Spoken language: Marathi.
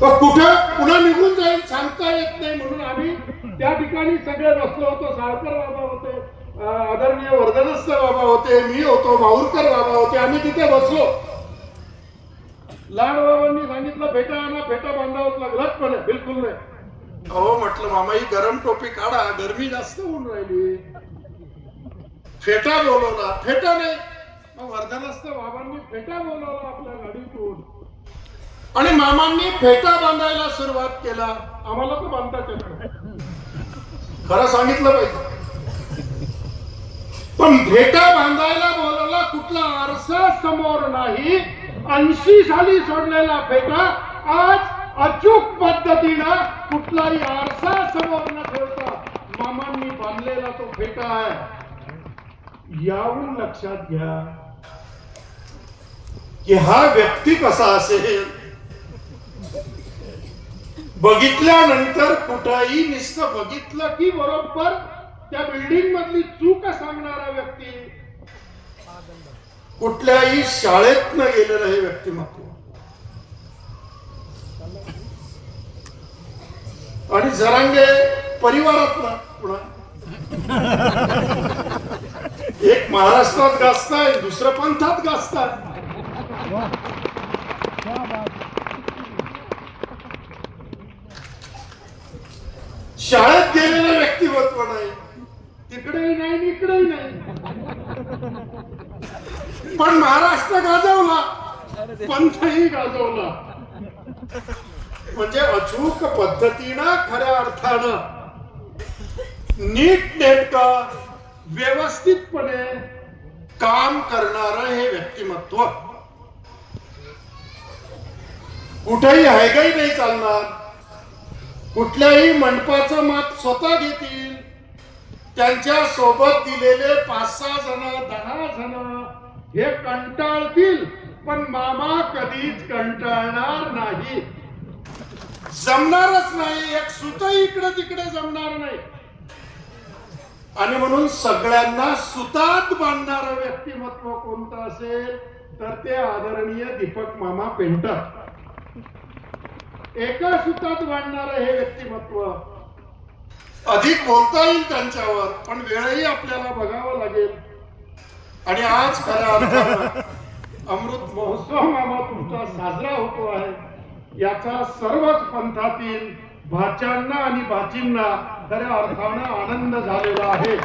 कुठं पुन्हा निघून जाईल सांगता येत नाही म्हणून आम्ही त्या ठिकाणी सगळे बसलो होतो. साळकर बाबा होते आदरणीय वर्धनस्थ बाबा होते मी होतो माहुरकर बाबा होते आम्ही तिथे बसलो. लाड बाबांनी सांगितलं फेटा आणा फेटा बांधावंच लागलाच पण बिलकुल नाही. अहो म्हटलं मामा ही गरम टोपी काढा गरमी जास्त होऊन राहिली. फेटा बोलवला. फेटा नाही वर्धनस्थ बाबांनी फेटा बोलवला आपल्या गाडीतून. आणि मामांनी फेटा बांधायला सुरुवात केला. आम्हाला तो बांधताच येत खरं सांगितलं पाहिजे. पण फेटा बांधायला बोलवला कुठला आरसा समोर नाही. ऐंशी साली सोडलेला फेटा आज अचूक पद्धतीनं कुठलाही आरसा समोर न ठेवता मामांनी बांधलेला तो फेटा आहे. यावून लक्षात घ्या की हा व्यक्ती कसा असेल? बघितल्यानंतर कुठंही नुसतं बघितलं की बरोबर त्या बिल्डिंग मधली चूक सांगणारा व्यक्ती. कुठल्याही शाळेत न गेलेलं हे व्यक्तिमत्व. आणि जरांगे परिवारातला पुन्हा एक महाराष्ट्रात गाजताय दुसरं पंथात गाजताय शाळेत गेलेलं व्यक्तिमत्व नाही. तिकडेही नाही इकडेही नाही. पण महाराष्ट्र गाजवला. पंथही गाजवला. म्हणजे अचूक पद्धतीनं खऱ्या अर्थानं नीट नेटक व्यवस्थितपणे काम करणार हे व्यक्तिमत्व. कुठेही हायगाई नाही चालणार. कुठल्याही मंडपाचं माप स्वतः घेतील. त्यांच्यासोबत दिलेले पाच सहा जण दहा जण हे कंटाळतील पण मामा कधीच कंटाळणार नाही. जमणारच नाही एक सुत इकडे तिकडे जमणार नाही. आणि म्हणून सगळ्यांना सुतात बांधणार व्यक्तिमत्व कोणतं असेल तर ते आदरणीय दीपक मामा पेंटर. एका सुतात वाढणार हे व्यक्तिमत्व. अधिक बोलता येईल त्यांच्यावर पण वेळही आपल्याला बघावं लागेल. आणि आज खऱ्या अमृत महोत्सव मामा तुमचा साजरा होतो आहे. याचा सर्वच पंथातील भाच्यांना आणि भाचींना खऱ्या अर्थानं आनंद झालेला आहे.